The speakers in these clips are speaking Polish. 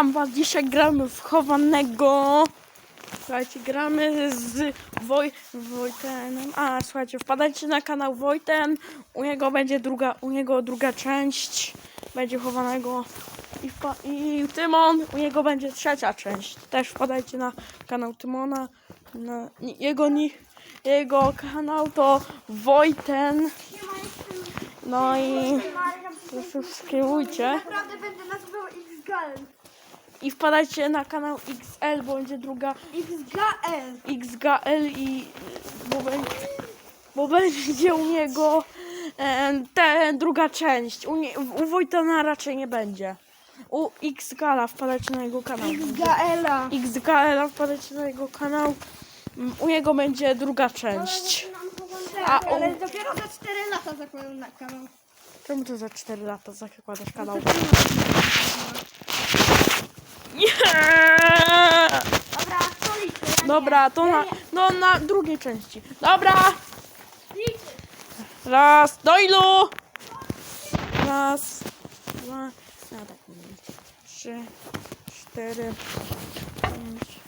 Witam was, dzisiaj gramy w chowanego. Słuchajcie, gramy z Woj... Wojtenem. A, słuchajcie, wpadajcie na kanał Wojten. U niego będzie druga, u niego druga część. Będzie chowanego. I. I Tymon, u niego będzie trzecia część. Też wpadajcie na kanał Tymona. Na... Jego, ni... jego kanał to Wojten. No i subskrybujcie. Naprawdę będę nazywał XGL. I wpadajcie na kanał XL, bo będzie druga XGL. XGL i bo będzie, bo będzie u niego e, te, druga część. U, nie, u Wojtana raczej nie będzie. U XGala wpadajcie na jego kanał. XGL-a. XGL wpadajcie na jego kanał. Mm, U niego będzie druga część. A ale dopiero za 4 lata zakładam na kanał. Czemu to za 4 lata zakładasz kanał? Dobra, to ja Dobra, to na, no na drugiej części. Dobra! Raz, do ilu? Raz, dwa, no tak, nie trzy, cztery, pięć.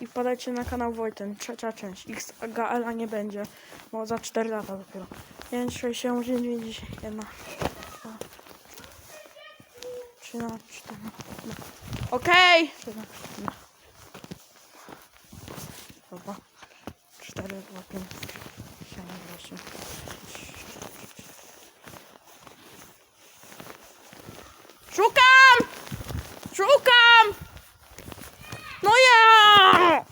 I wpadajcie na kanał Wojten, trzecia część. XGL-a nie będzie, bo za 4 lata dopiero. 5, 6, 7, 8, 9, 10, 1, 2, 3, 4, Okej! Dobra. 4, 2, 5, 7, 8. Szukam! Szukam! No ja!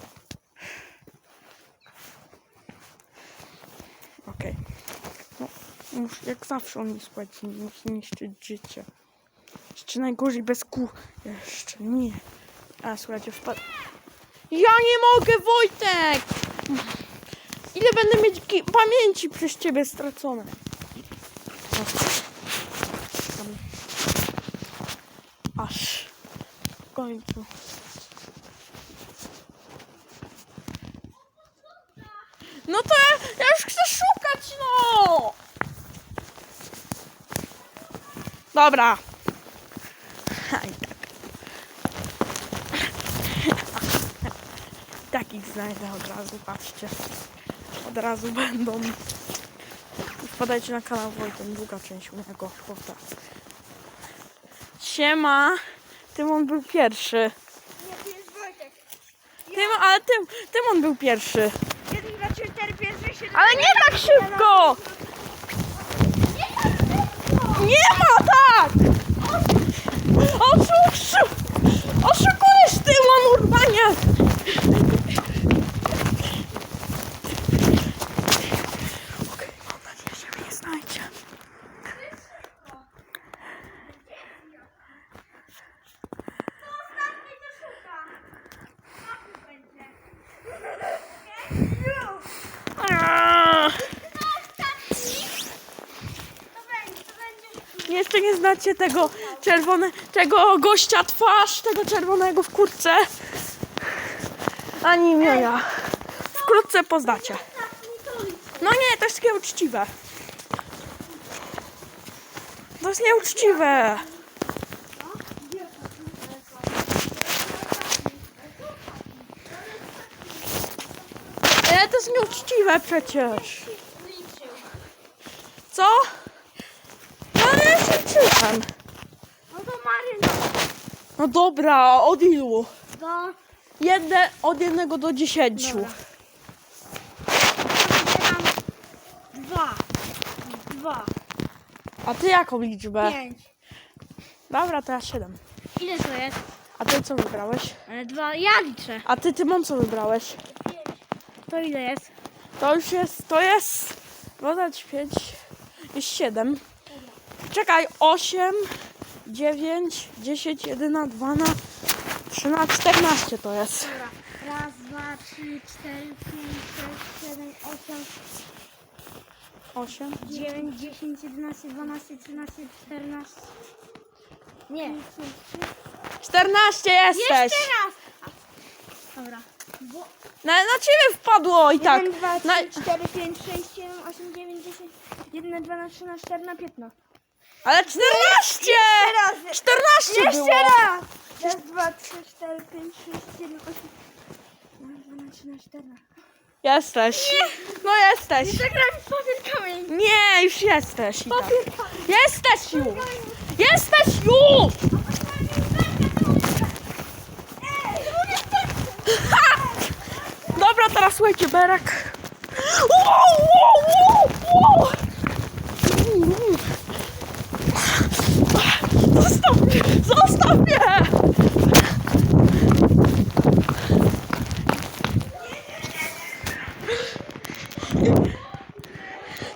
Okej. No, muszę, jak zawsze on mi słuchajcie, musi niszczyć życie. Jeszcze najgorzej bez kół. Jeszcze nie. A słuchajcie, wpadł. Ja nie mogę, Wojtek! Ile będę mieć pamięci przez ciebie stracone? Aż. W końcu. No to ja, ja już chcę szukać, no! Dobra. I tak. Tak ich znajdę od razu, patrzcie. Od razu będą. Wpadajcie na kanał Wojten, druga część u niego. chłopca. Siema. Tymon był pierwszy. Nie, to jest Wojtek. Tymon, ale tym, Tymon był pierwszy. 1, 2, 3, 4, 5, 6, 7, Ale nie tak szybko! Nie ma ostatni. To będzie, to będzie. Jeszcze nie znacie tego czerwone, tego gościa twarz, tego czerwonego w kurce. Ani imienia. Wkrótce poznacie. No nie, to jest nieuczciwe. To jest nieuczciwe. Ale to jest nieuczciwe przecież. Co? No ale ja się liczyłem. No dobra, od ilu? Do... Jedne, od jednego do dziesięciu. Dobra. Dwa. Dwa. A ty jaką liczbę? Pięć. Dobra, to ja siedem. Ile to jest? A ty co wybrałeś? Ale dwa. Ja liczę. A ty, Tymon, co wybrałeś? To ile jest? To już jest, to jest, dodać 5, jest 7. Czekaj, 8, 9, 10, 11, 12, 13, 14 to jest. Dobra. Raz, dwa, trzy, cztery, pięć, sześć, siedem, osiem, 8. dziewięć, dziesięć, jedenaście, dwanaście, trzynaście, czternaście. Nie. 14 jesteś. Jeszcze raz. Dobra. Bo... Na, na ciebie wpadło i tak. 1, 2, 3, Na, 4, 5, 6, 7, 8, 9, 10, 11, 12, 13, 14, 15. ale 14! Jeszcze raz. 14 Jeszcze było. raz. Raz, dwa, trzy, cztery, pięć, sześć, siedem, osiem. Raz, dwa, trzy, cztery. Jesteś. No jesteś. Zagraj w papier kamień. Nie, już jesteś. I tak. Jesteś już! Jesteś już! Ha! Dobra, teraz słuchajcie, Berek. Wow, wow, wow, wow. Zostaw mnie! Zostaw mnie!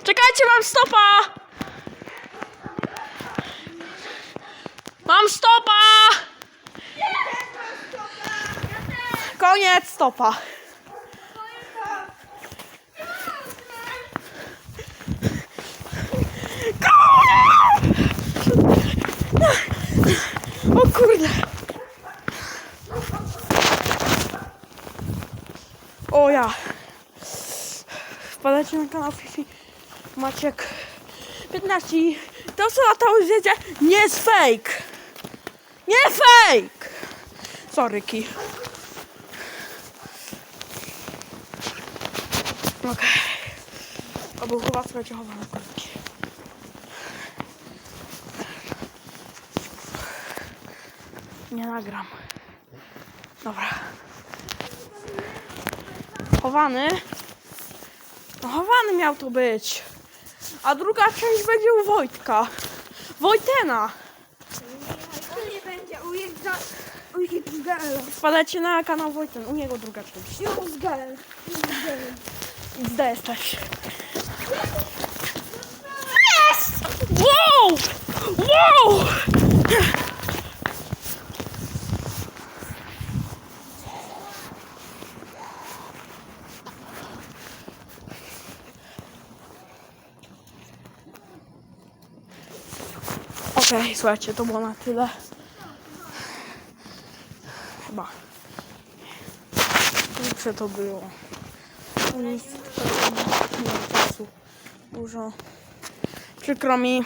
Czekajcie, mam stopa! Mam stopa! Koniec stopa. O kurde. O ja. Wpadajcie na kanał Fifi Maciek 15. To co latało wiecie, nie jest fake. Nie fake. Sorry, Ki. Okej. To był chyba słuchajcie chowany kurtki. Nie nagram. Dobra. Chowany. No chowany miał to być. A druga część będzie u Wojtka. Wojtena. Nie będzie ujeżdża... Ujeżdża... Wpadajcie na kanał Wojten. U niego druga część. Już gel. Już gel. XD jesteś. Jest! Wow! Wow! Okej, słuchajcie, to było na tyle. Chyba. Kurczę to było. Nic ma czasu. Dużo. Przykro mi.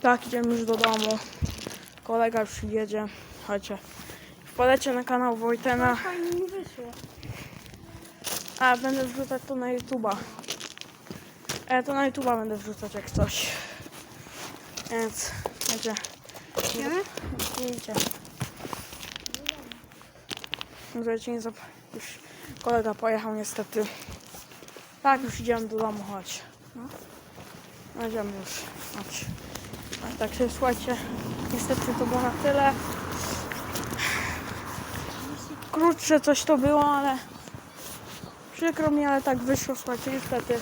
Tak, idziemy już do domu. Kolega już jedzie. Chodźcie. Wpadajcie na kanał Wojtena. Fajnie mi wyszło. A, będę wrzucać to na YouTube'a. E, to na YouTube'a będę wrzucać jak coś. Więc, wiecie. Idziemy? Widzicie. Słuchajcie, nie zap... Już kolega pojechał niestety. Tak, już idziemy do domu, chodź. No. No, Idziemy już, chodź. A Tak się słuchajcie, niestety to było na tyle. Krótsze coś to było, ale przykro mi, ale tak wyszło, słuchajcie, niestety.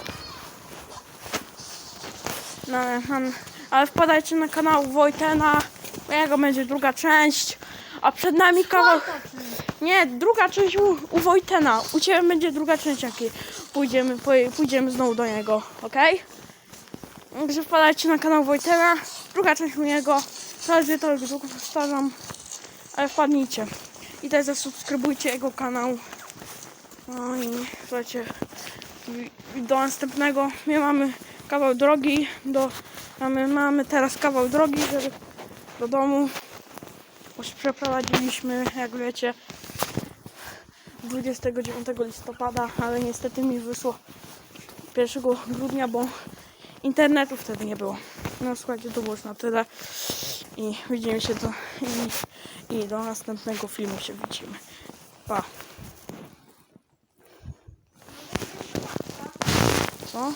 No, ale- ale wpadajcie na kanał Wojtena, u jego będzie druga część, a przed nami kawał... Nie, druga część u, u Wojtena. U Ciebie będzie druga część, jakiej pójdziemy, pójdziemy znowu do niego, ok? Także wpadajcie na kanał Wojtena. Druga część u niego. To, jak długo powtarzam. Ale wpadnijcie. I też zasubskrybujcie jego kanał. No i słuchajcie, do następnego. My mamy kawał drogi. Do, mamy, mamy teraz kawał drogi, żeby do domu. Bo się przeprowadziliśmy, jak wiecie, 29 listopada, ale niestety mi wyszło 1 grudnia, bo internetu wtedy nie było. No słuchajcie, to było już na tyle i widzimy się do, i, i do następnego filmu się widzimy. Pa. Co?